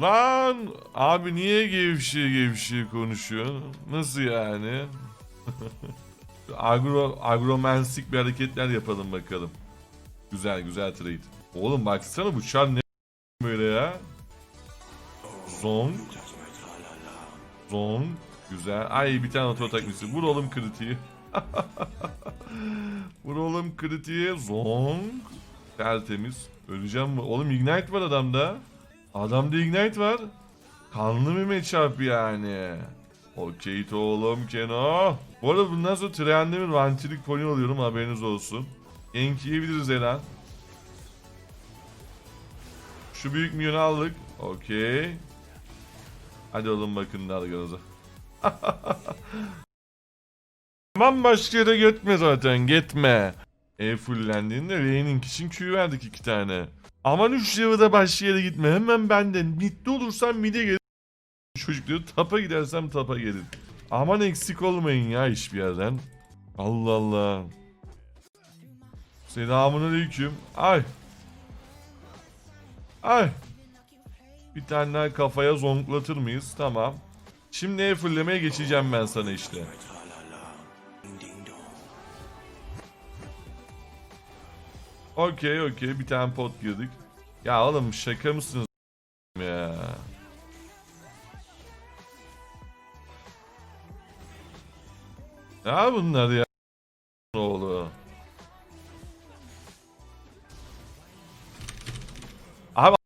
Lan abi niye gevşe gevşe konuşuyor? Nasıl yani? Agro, agromensik bir hareketler yapalım bakalım. Güzel güzel trade. Oğlum baksana bu çar ne böyle ya? Zong. Zong. Güzel. Ay bir tane atak misli. Vur oğlum kritiği. Vur oğlum kritiği. Zong. Tertemiz. Öleceğim mi? Oğlum ignite var adamda. Adamda ignite var. Kanlı bir matchup yani. Okey oğlum Keno. Bu arada bundan sonra trendemir vantilik pony oluyorum haberiniz olsun. Gank yiyebiliriz Eren. Şu büyük milyonu aldık. Okey. Hadi oğlum bakın dalganıza. Tamam başka yere gitme zaten gitme. E fullendiğinde Ray'nin için Q verdik iki tane. Aman 3 level'da başka yere gitme hemen benden. Midde olursam mid'e gel. Çocuk diyor tapa gidersem tapa gelin. Aman eksik olmayın ya hiçbir yerden. Allah Allah. Selamun aleyküm. Ay. Ay. Bir tane daha kafaya zonklatır mıyız? Tamam. Şimdi fullemeye geçeceğim ben sana işte. Okey okey bir tane pot girdik. Ya oğlum şaka mısınız ya? Ya bunlar ya oğlu. Abi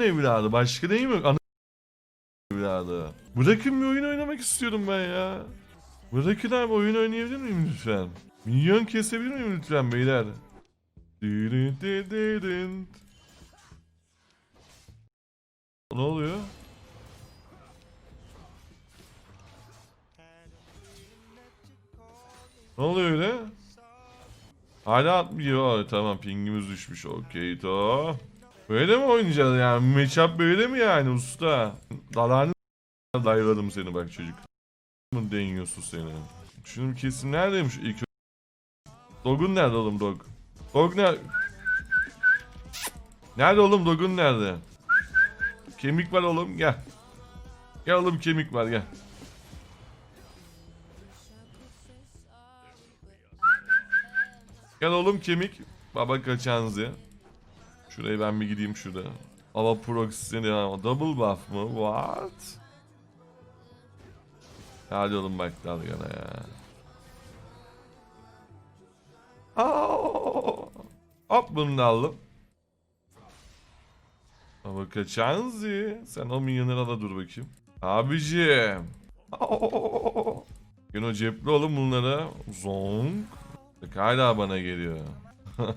evladı başka değil mi? Ana evladı. Bırakın bir oyun oynamak istiyorum ben ya. Bırakın abi oyun oynayabilir miyim lütfen? Milyon kesebilir miyim lütfen beyler? Ne oluyor? Ne oluyor öyle? Hala atmıyor. Tamam pingimiz düşmüş. Okey to. Böyle mi oynayacağız yani? Matchup böyle mi yani usta? Dalanı dayıladım seni bak çocuk. Mı deniyorsun seni? Şunu bir kesin neredeymiş ilk Dog'un nerede oğlum dog? Dog ne? Nerede oğlum dog'un nerede? Kemik var oğlum gel. Gel oğlum kemik var gel. Gel oğlum kemik. Baba kaçanızı. Şuraya ben bir gideyim şurada. Hava proxy'ni ya. Double buff mı? What? Hadi oğlum bak dalgana ya. Hop bunu da aldım. Ama kaçanızı. Sen o milyonlara da dur bakayım. Abicim. Gün o cepli oğlum bunlara. Zonk. Bak hala bana geliyor.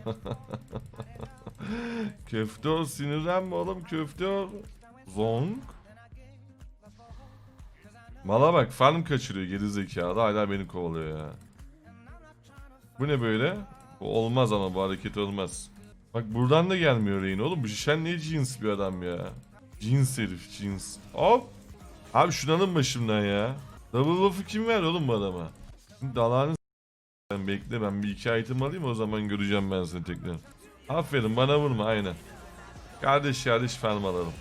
köfte ol sinirlenme oğlum köfte ol. Zonk. Mala bak farm kaçırıyor geri zekalı hala beni kovalıyor ya. Bu ne böyle? Olmaz ama bu hareket olmaz. Bak buradan da gelmiyor Rain oğlum. Bu şişen ne cins bir adam ya. Cins herif cins. Hop. Abi şunu alın başımdan ya. Double buff'ı kim ver oğlum bu adama? Şimdi dalağını s- ben bekle ben bir iki item alayım o zaman göreceğim ben seni tekrar. Aferin bana vurma aynen. Kardeş kardeş farm alalım.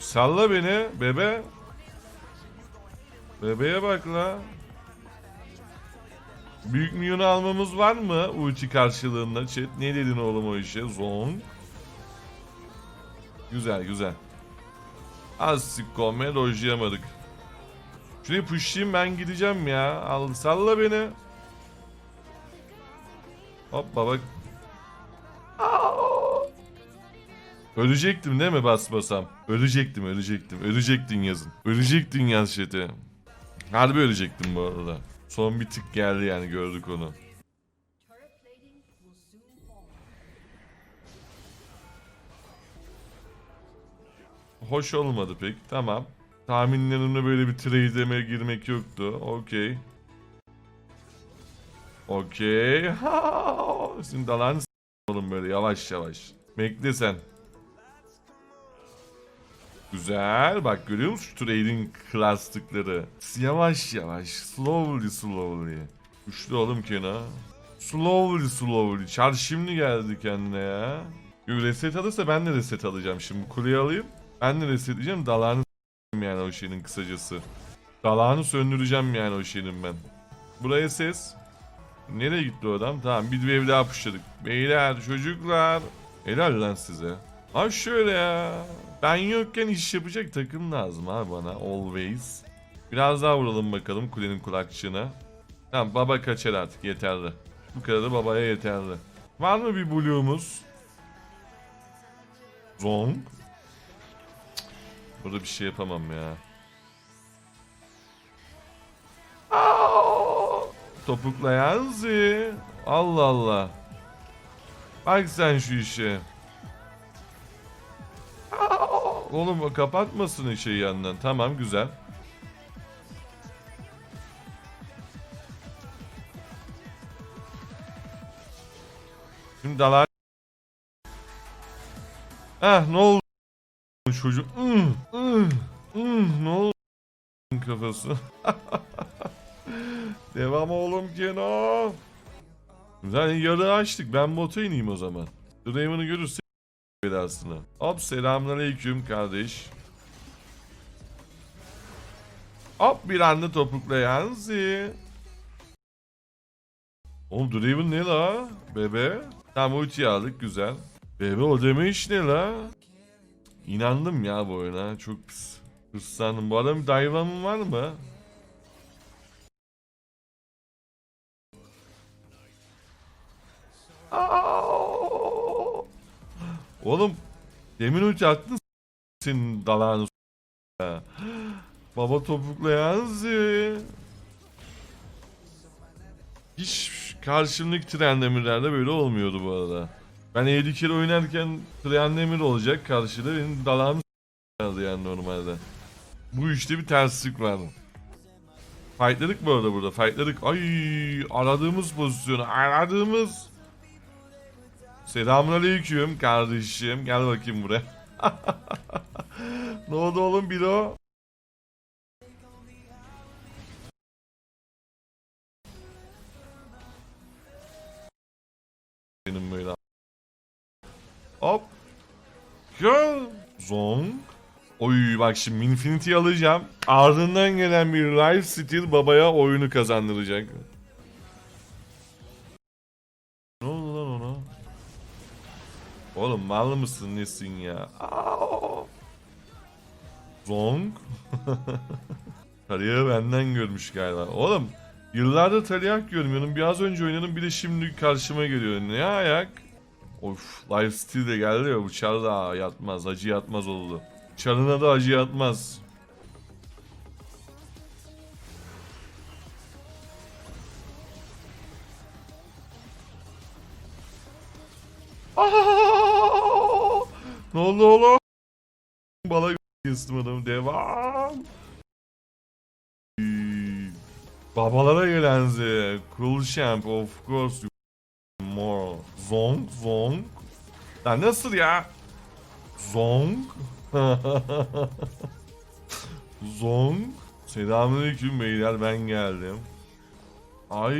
Salla beni bebe. Bebeğe bak la. Büyük milyonu almamız var mı ulti karşılığında chat? Ne dedin oğlum o işe? Zong. Güzel güzel. Az sikkome dojlayamadık. Şurayı pushlayayım ben gideceğim ya. Al salla beni. Hop bak. Ölecektim değil mi basmasam? Ölecektim ölecektim. Ölecektin yazın. Ölecektin yaz chat'e. Harbi ölecektim bu arada. Son bir tık geldi yani gördük onu. Hoş olmadı pek. Tamam. Tahminlerimle böyle bir trade'e girmek yoktu. Okey. Okey. Şimdi dalağını s- böyle yavaş yavaş. Bekle sen. Güzel. Bak görüyor musun şu trade'in klaslıkları? Yavaş yavaş. Slowly slowly. Güçlü oğlum Kena. Slowly slowly. Çar şimdi geldi kendine ya. Reset alırsa ben de reset alacağım şimdi. Kuleyi alayım. Ben de resetleyeceğim. Dalağını yani o şeyin kısacası. Dalağını söndüreceğim yani o şeyin ben. Buraya ses. Nereye gitti o adam? Tamam bir wave daha pushladık. Beyler çocuklar. Helal lan size. Ha şöyle ya. Ben yokken iş yapacak takım lazım abi bana. Always. Biraz daha vuralım bakalım kulenin kulakçığına. Tamam baba kaçar artık yeterli. Bu kadar babaya yeterli. Var mı bir blue'umuz? Zong. Burada bir şey yapamam ya. Topuklayan zi. Allah Allah. Bak sen şu işe. Oğlum kapatmasın şeyi yandan. Tamam güzel. Şimdi dalar. Ah ne oldu? Çocuk. Hmm, hmm, hmm, ne oldu? Kafası. Devam oğlum Keno. Zaten yarı açtık. Ben bota ineyim o zaman. Draven'ı görürse belasını. Hop selamünaleyküm kardeş. Hop bir anda topuklayan zi. Oğlum Draven ne la? Bebe. Tamam ulti aldık güzel. Bebe o deme iş ne la? İnandım ya bu oyuna. Çok pis. Hırslandım. Bu adamın dive'ı var mı? Aa! Oğlum demin ulti attın senin dalağını. Baba topuklayan zi. Hiç karşımdaki Trendemirler'de böyle olmuyordu bu arada. Ben 50 kere oynarken Trendemir olacak karşıda benim dalağım s**yardı yani normalde. Bu işte bir terslik var. Fightladık bu arada burada fightladık. Ay aradığımız pozisyonu aradığımız. Selamünaleyküm kardeşim. Gel bakayım buraya. ne oldu oğlum bir o? Benim böyle. Hop. Go. Zong. Oy bak şimdi Infinity alacağım. Ardından gelen bir Life Steal babaya oyunu kazandıracak. Oğlum mal mısın nesin ya? Zong. Tarihi benden görmüş galiba. Oğlum yıllardır Tariyak görmüyorum. Biraz önce oynadım bir de şimdi karşıma geliyor. Ne ayak? Of Lifesteal de geldi ya bu çar da yatmaz. Acı yatmaz oldu. Çarına da acı yatmaz. Ne oldu oğlum? Bala kestim. Devam. Babalara gelen. Cool Champ of course. More. Zong Zong. Lan nasıl ya? Zong. Zong. Selamünaleyküm beyler ben geldim. Ay.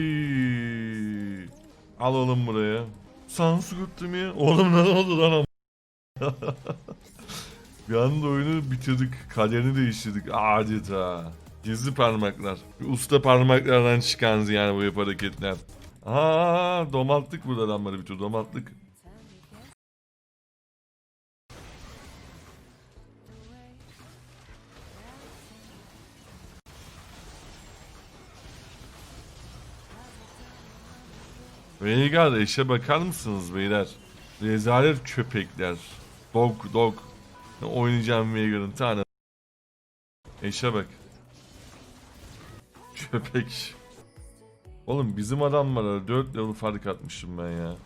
Al oğlum buraya. Sanskrit'ti mi? Oğlum ne oldu lan Bir anda oyunu bitirdik. Kaderini değiştirdik adeta. Gizli parmaklar. Usta parmaklardan çıkan yani bu yap hareketler. Aa, domalttık burada adamları bir tur domalttık. Veigar eşe bakar mısınız beyler? Rezalet köpekler. Dog dog. Oynayacağım Veigar'ın tane. Eşe bak. Köpek. Oğlum bizim adamlara 4 level fark atmışım ben ya.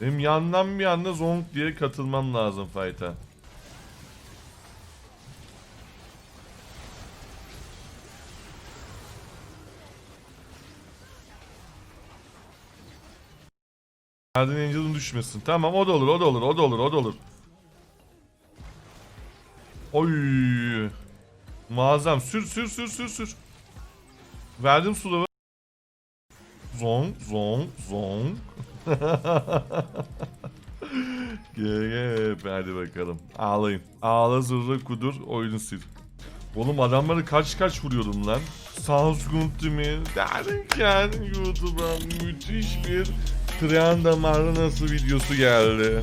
Benim yandan bir anda zonk diye katılmam lazım fight'a. Guardian Angel'ın düşmesin. Tamam o da olur, o da olur, o da olur, o da olur. Oy. Muazzam. Sür sür sür sür sür. Verdim suları. zong zong zong. GG hadi bakalım. Ağlayın. Ağla zırra kudur oyunu sil. Oğlum adamları kaç kaç vuruyordum lan. To me derken YouTube'a müthiş bir Trianda Marinası videosu geldi.